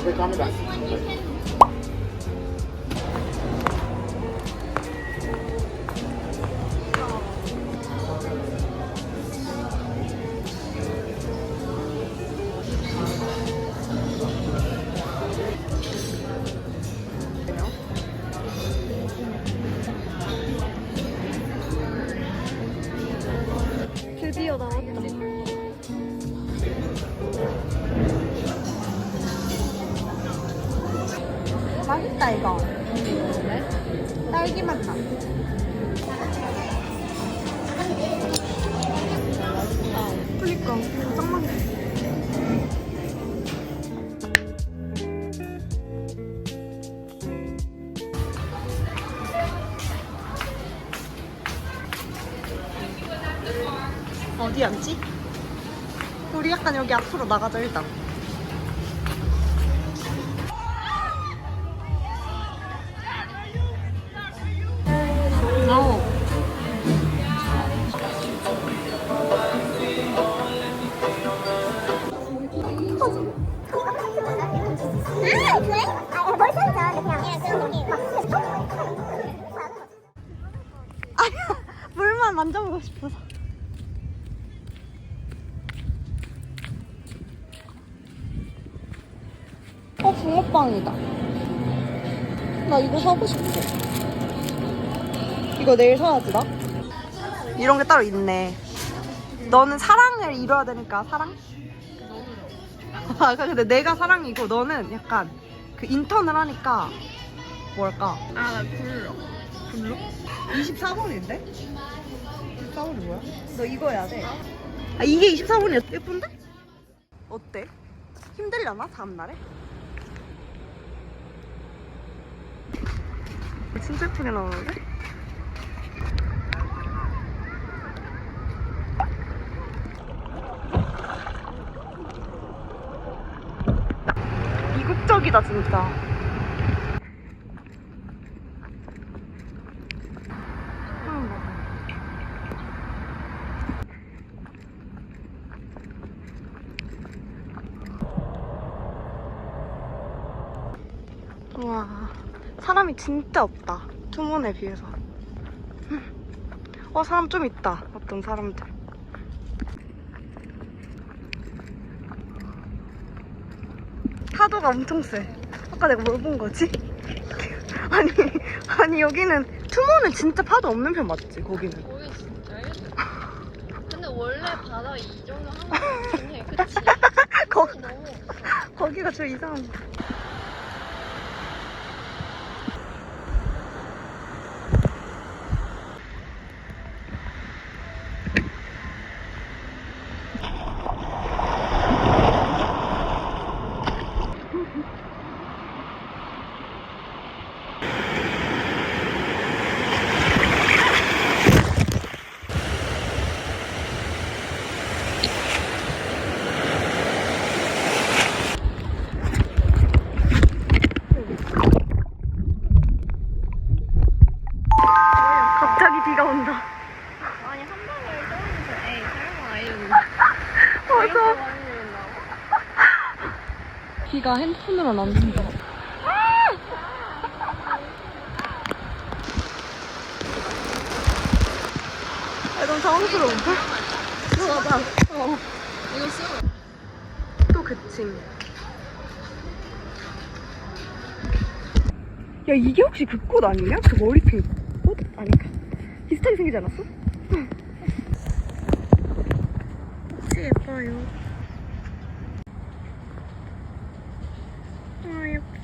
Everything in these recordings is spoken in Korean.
Okay, coming back. 맛있다 이거. 딸기 맛 나. 그니까 짱 맛있어. 어디 앉지? 우리 약간 여기 앞으로 나가자 일단. 물만 만져보고 싶어서. 어 붕어빵이다. 나 이거 사고 싶어. 이거 내일 사야지 나. 이런 게 따로 있네. 너는 사랑을 이뤄야 되니까 사랑? 아 근데 내가 사랑이고 너는 약간 그 인턴을 하니까 뭐랄까 아나 굴러 블루? 24번인데? 24번이 뭐야? 너 이거 해야 돼. 아, 이게 24번이야. 예쁜데? 어때? 힘들려나? 다음 날에? 진짜 예쁘게 나오는데? 이국적이다, 진짜. 음, 맞아. 우와 사람이 진짜 없다. 투문에 비해서. 어 사람 좀 있다. 어떤 사람들. 파도가 엄청 세. 아까 내가 뭘 본 거지? 아니 아니 여기는 투문은 진짜 파도 없는 편 맞지 거기는? 거기 진짜요? 근데 원래 바다 이 정도 하는 거 같긴 해. 그치? 거, 너무 거기가 제일 이상한 거 갑자기 비가 온다 아니 한 방울 떨어져서 에이 설마 이러는데 맞아 이렇게 많이 내린다고? 비가 핸드폰으로 남긴다. 아, 너무 당황스러운데? 맞아. 어. 이거 쓰고 또 그침. 야, 이게 혹시 그 꽃 아니냐? 그 머리핀 꽃? 아닌가? 비슷하게 생기지 않았어? 진짜 예뻐요. 아, 예쁘다.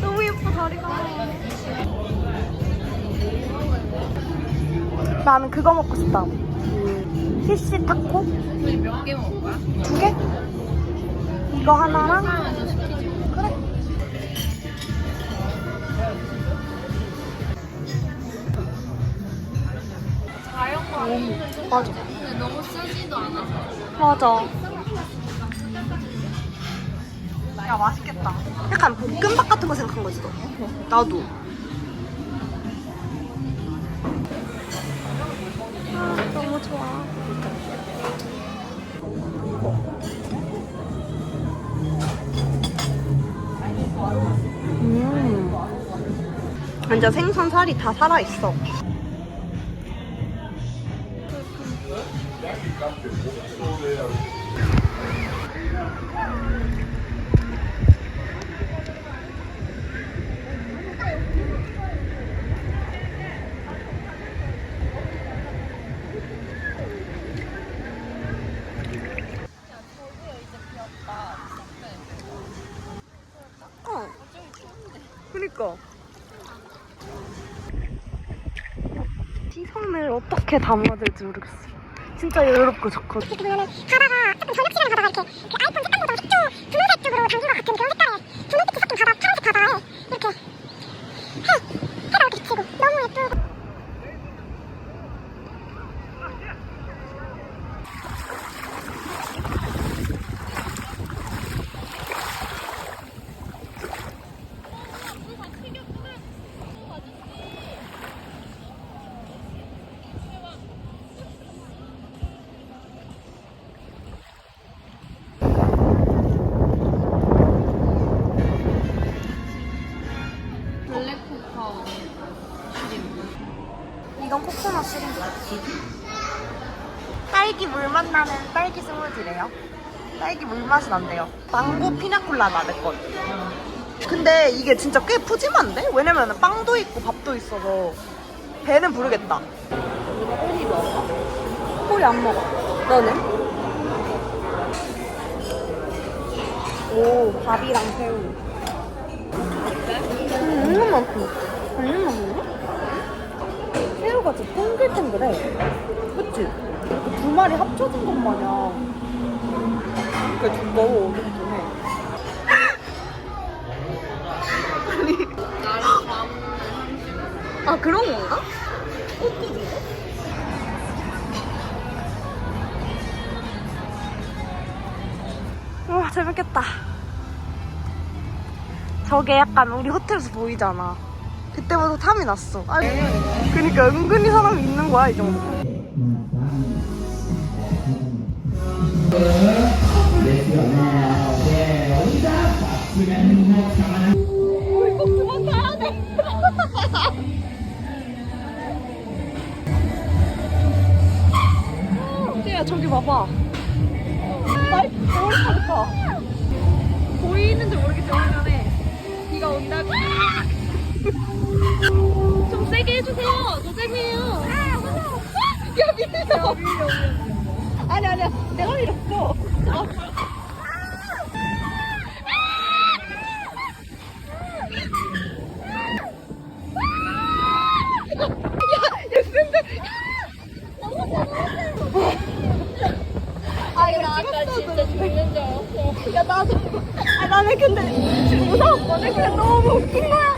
너무 예뻐, 다리가. 나는 그거 먹고 싶다. 그 피시 타코? 몇 개 먹을 거야? 두 개? 이거 하나랑 그래. 자연과 맞아. 근데 너무 쓰지도 않아서 맞아. 야 맛있겠다. 약간 볶음밥 같은 거 생각한 거지 너. 나도. 아 너무 좋아. 음. 완전 생선 살이 다 살아 있어. 그니까. 시선을 어떻게 담아야 될지 모르겠어. 진짜 여유롭고 좋거든. 이렇게 보면은 바다가 조금 저녁 시간에 가다가 이렇게 그 아이폰 색감보다 색조 분홍색 쪽으로 담긴 것 같은 그런 색깔의 분홍빛이 섞인 바다 파란색 바다에 이렇게 딸기 물맛 나는 딸기 스무디래요. 딸기 물맛이 난대요. 망고 피나콜라다 내 건. 근데 이게 진짜 꽤 푸짐한데? 왜냐면 빵도 있고 밥도 있어서 배는 부르겠다. 꼬리 먹어? 꼬리 안 먹어. 너는? 오, 밥이랑 새우. 음, 이거 맛있어. 음, 맛있네? 새우가 진짜 동글동글해. 그치? 두 마리 합쳐진 것 마냥. 그게 두꺼워, 엄청 해. 나를 담는 아, 그런 건가? 와, 재밌겠다. 저게 약간 우리 호텔에서 보이잖아. 그때부터 탐이 났어. 아, 그니까 은근히 사람이 있는 거야, 이 정도. 야 저기 봐봐. 날 너무 좋다. 보이는지 모르겠지만 비가 온다고. 좀 세게 해주세요. 저 쌤이에요. 야 밀려. 아니 아니야. 내가 밀었어. 아 이거 나 아까 진짜 죽는 줄 알았어 야 나도 아 나는 근데 무서웠거든. 그냥 너무 웃긴 거야.